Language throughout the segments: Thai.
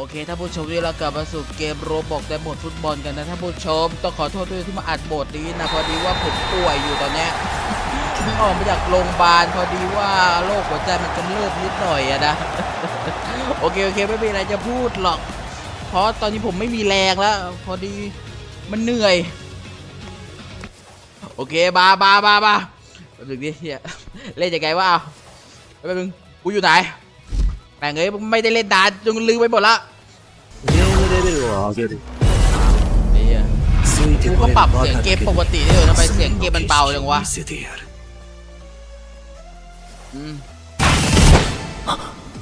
อเคท่านผู้ชมนี่เรากลับมาสู่เกมโรบอกในโหมดฟุตบอลกันนะท่านผู้ชมต้องขอโทษด้วยที่มาอัดโหมดนี้นะพอดีว่าผมป่วยอยู่ตอนเนี้ยเพิ่งออกมาจากโรงพยาบาลพอดีว่าโรคหัวใจมันกำเริบนิดหน่อยอะนะโอเคโอเคไม่มีอะไรจะพูดหรอก เพราะตอนนี้ผมไม่มีแรงแล้ว พอดีมันเหนื่อย โอเคบาบาบาบาแป๊บนึงดิเฮียเล่นยังไงวะเอาแป๊บนึงกูอยู่ไหน แม่งเอ้ยไม่ได้เล่นนานจนลืมไปหมดละ ゲームレベルを上げる เฮีย ついて กู こ ก็ れる ปรับ バカ เสียง だ เก け ม に ปกติได้เลยทำไมเสียงเกมมันเบาจังวะ 見せてやる อืม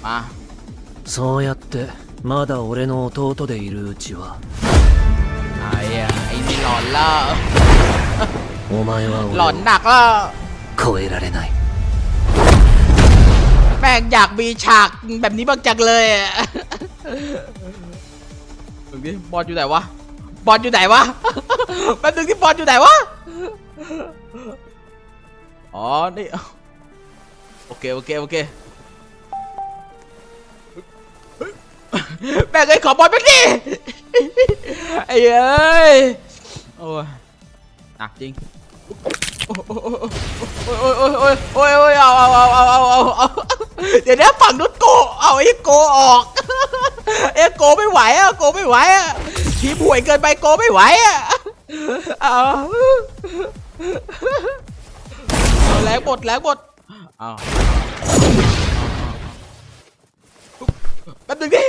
มา そうやってまだ俺の弟でいるうちは ไอ้เหี้ยไอ้นี่หลอนแล้ว お前は หลอน 俺 หนักแล้ว を超えられない แ ม่งอยากมีฉากแบบนี้บ้างจังเลยอะดูดิบอลอยู่ไหนวะ บอลอยู่ไหนวะแป๊บนึงที่บอลอยู่ไหนวะ อ๋อ นี่ โอเค โอเค โอเคแม่งเอ้ยขอบอลไปดิไอ้เอ้ย โอ้ยหนักจริง โอ้ยโอ้ยโอ้ยโอ้ยโอ้ยเอาเอาเอาเอาเอาเอาเอาเดี๋ยวนี้ฝั่งนู้นโกเอาไอ้โกออกเอ้โกไม่ไหวอะโกไม่ไหวอะทีมห่วยเกินไปโกไม่ไหวอะเอาแรงหมดแรงหมดเอาแป๊บนึงดิ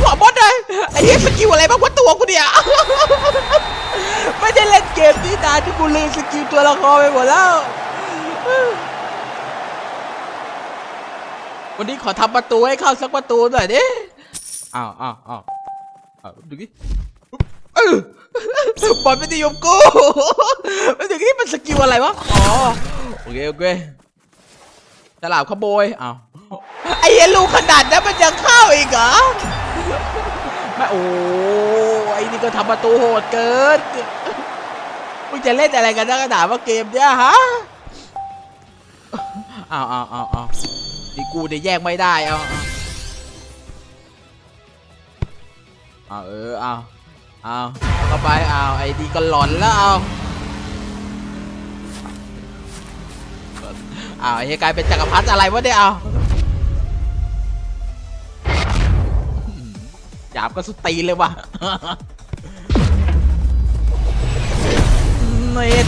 หัวบอสเลยไอ้เหี้ยสกิลอะไรบ้างวะตัวกูเนี่ย ได้เล่นเกมนี้นานที่กูลืมสกิลตัวละครไปหมดแล้ว วันนี้ขอทำประตูให้เข้าสักประตูหน่อยดิอ้าวอ้าวอ้าวอ้าวดูดิเออบอลไม่ได้ยมกูมันอย่างนี้มันสกิลอะไรวะ อ๋อ โอเค โอเคฉลามขโมยอ้าวไอ้เยลูขนาดนั้นมันยังเข้าอีกเหรอไม่โอ้ไอ้นี่ก็ทำประตูโหดเกิน มึงจะเล่นอะไรกันนักหนาว่าเกมเนี่ยฮะอ้าวอ้าวอ้าวอ้าวนี่กูเนี่ยแยกไม่ได้เอาเอาเอาออเอาเอาเข้าไปเอาไอ้ดีก็หลอนแล้วเอาเอาไอ้เฮียกลายเป็นจักรพรรดิอะไรวะเนี่ยเอาหยาบก็สุดตีเลยว่ะ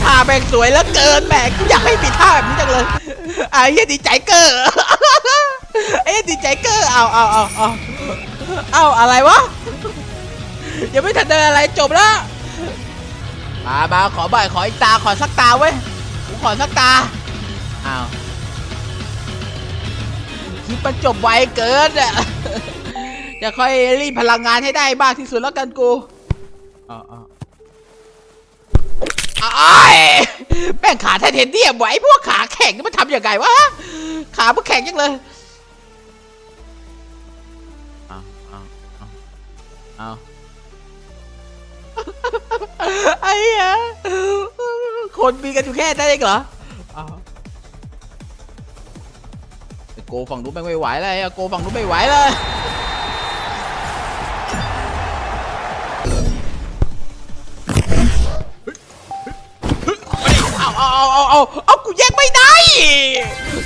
ท่าแม่งสวยแล้วเกินแหมกูอยากให้มีท่าแบบนี้จังเลยไอ้เหี้ยดีใจเกอร์ไอ้เหี้ยดีใจเกอร์เอาเอาเอาเอาเอาอะไรวะยังไม่ทันเดินอะไรจบแล้วมามาขอบ่ายขออีกตาขอสักตาเว้ยกูขอสักตาอ้าวคลิปมันจบไวเกินอะจะค่อยรีบพลังงานให้ได้มากที่สุดแล้วกันกูอ๋ออ๋ออ้ายแม่งขาไทเทเนียมไว้พวกขาแข็งนี่มันทำยังไงวะขามันแข็งยังเลยเอาเอาเอาเอาไอ้เหี้ยคนมีกันอยู่แค่นั้นเองเหรอเอาไอ้โกฝั่งนู้นแม่งไม่ไหวเลยไอ้โกฝั่งนู้นไม่ไหวเลย เอาเอาเอาเอาเอากูแยกไม่ได้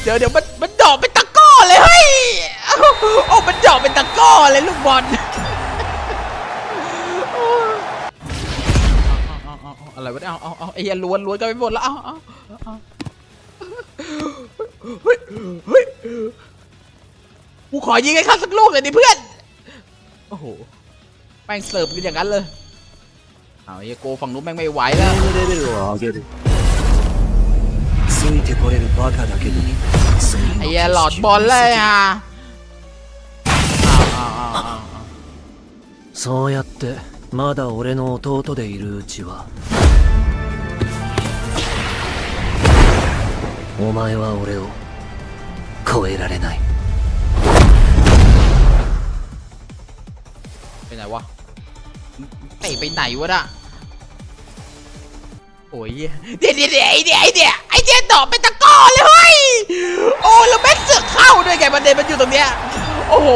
เดี๋ยวเดี๋ยวมันมันดอกเป็นตะก้อเลยเฮ้ยเอาโอ้มันดอกเป็นตะก้อเลยลูกบอลเอาเอาเอาเอาอะไรวะเนี่ยเอาเอาเอาไอ้เหี้ยล้วนล้วนกันไปหมดแล้วเอาเอาเอาเฮ้ยเฮ้ยกูขอยิงให้เข้าสักลูกเลยดิเพื่อน โอ้โห แม่งเสิร์ฟกันอย่างนั้นเลย เอาไอ้เหี้ยโกฝั่งนู้นแม่งไม่ไหวแล้ว ついてこれるバカだけにそん ไอ้ な เหี้ยหลอดบอลเลยอ่ะเอาเอาเอาเอาเอา そうやってまだ俺の弟でいるうちはお前は俺を超えられない ไปไหนวะเตะไปไหนวะน่ะ โอ้ยเดี๋ยวเดี๋ยวเดี๋ยวไอเดียไอเดียไอเดียตอบเป็นตะกอนเลยเฮ้ยโอ้แล้วแม่งเสือกเข้าด้วยไงมันเด็นมันอยู่ตรงเนี้ยโอ้โห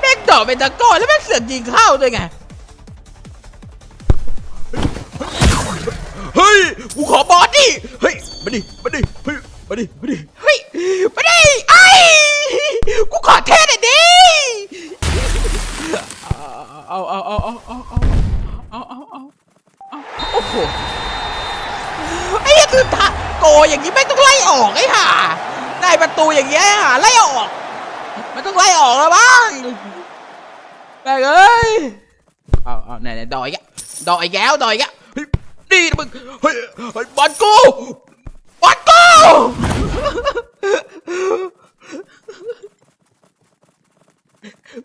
เม่ดตอบเป็นตะกอนแล้วเม่งเสือกยิงเข้าด้วยไงเฮ้ยกูขอบอสดิเฮ้ยมาดิมาดิเฮ้ยมาดิมาดิเฮ้ยมาดิไอ้กูขอเทสหน่อยดิ เอาเอาเอาเอาเอาเอาเอาเอาเอาโอ้โหไอ้เหี้ยคือทะโกอย่างนี้ไม่ต้องไล่ออกไอ้ห่าได้ประตูอย่างเงี้ยห่าไล่ออก มันต้องไล่ออกแล้วบ้างแม่งเอ้ยเอาเอาไหนไหนดอยแกดอยแก้วดอยกเฮ้ยนี่นะมึงเฮ้ยเฮ้ยบอลกูบอล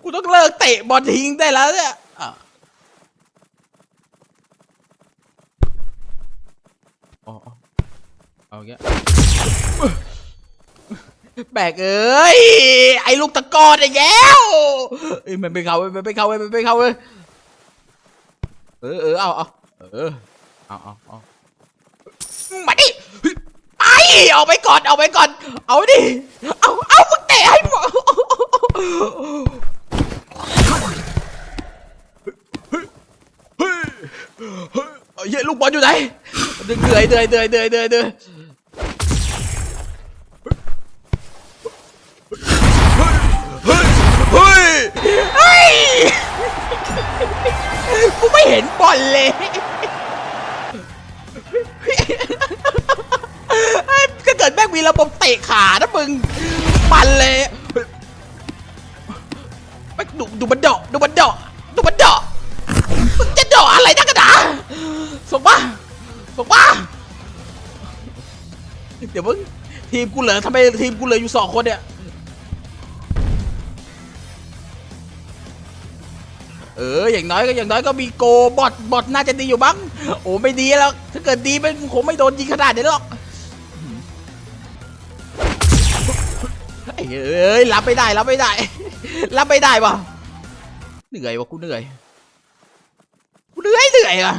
กูต้อง เลิกเตะบอลทิ้งได้แล้วเนี่ยอะอ๋ออ๋อเอาแกแบกเอ้ย ไอ้ลูกตะกอนไอ้แก้วเอ้ยมันไม่เข้าเว้ยมันไม่เข้าเว้ยมันไม่เข้าเว้ยเออเออเอาเอาเออเอาเอาเอามาดิไปเอาไปก่อนเอาไปก่อน เอาดิ เอาเอามึงเตะให้หมดเฮ้ยเฮ้ย เฮ้ยลูกบอลอยู่ไหนเหนื่อยเหนื่อยเหนื่อยเหนื่อยเหนื่อยเหนื่อยเฮ้ยเฮ้ยเฮ้ยกูไม่เห็นบอลเลยเฮ้ยถ้าเกิดแม่งมีระบบเตะขานะมึงมันเลยดูดูมันเดาะดูมันเดาะดูมันเดาะมึงจะเดาะอะไรนักกัน ส่งมาส่งมาเดี๋ยวมึงทีมกูเหลือทำไมทีมกูเหลืออยู่สองคนเนี่ย เออ อย่างน้อยก็อย่างน้อยก็มีโกบอทบอทน่าจะดีอยู่บ้าง โอ้ไม่ดีแล้วถ้าเกิดดีมันคงไม่โดนยิงขนาดนี้หรอกเอ้ยรับไม่ได้รับไม่ได้ รับไม่ได้วะเหนื่อยวะกูเหนื่อยกูเหนื่อยเหนื่อยอะ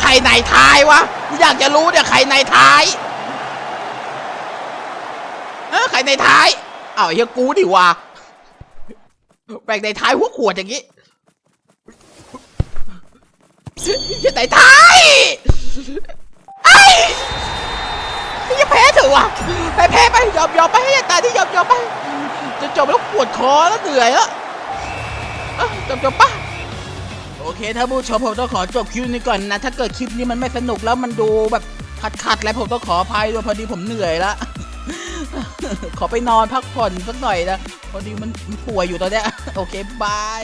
ใครในท้ายวะอยากจะรู้เนี่ยใครในท้ายเออใครในท้ายอ้าวเฮียกูดิวะแบ่งในท้ายหัวขวดอย่างงี้เฮียในท้ายไอ้ยังแพ้เถอะวะแพ้แพ้ไปยอมยอมไปให้ตายที่ยอมยอมไปจะจบแล้วปวดคอแล้วเหนื่อยแล้วจบจบปะ อเคถ้าผู้ชมผมต้องขอจบคลิปนี้ก่อนนะ ถ้าเกิดคลิปนี้มันไม่สนุกแล้วมันดูแบบขัดขัดๆแล้วผมต้องขออภัยด้วยพอดีผมเหนื่อยละขอไปนอนพักผ่อนสักหน่อยนะ พอดีมันมันป่วยอยู่ตอนเนี้ยโอเคบาย